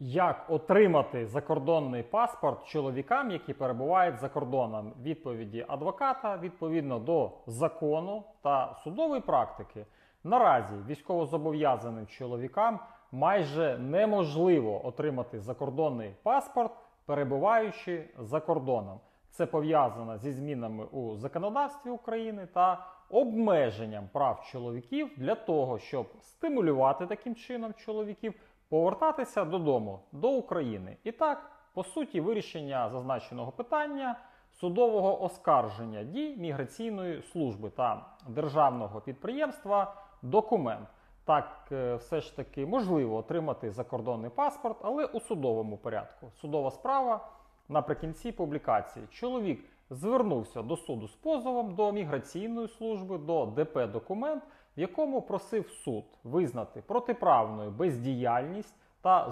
Як отримати закордонний паспорт чоловікам, які перебувають за кордоном? Відповіді адвоката відповідно до закону та судової практики. Наразі військовозобов'язаним чоловікам майже неможливо отримати закордонний паспорт, перебуваючи за кордоном. Це пов'язано зі змінами у законодавстві України та обмеженням прав чоловіків для того, щоб стимулювати таким чином чоловіків повертатися додому до України. І так, по суті, вирішення зазначеного питання судового оскарження дій міграційної служби та державного підприємства документ. Так, е, все ж таки можливо отримати закордонний паспорт, але у судовому порядку. Судова справа наприкінці публікації. Чоловік звернувся до суду з позовом до міграційної служби, до ДП документ, в якому просив суд визнати протиправною бездіяльність та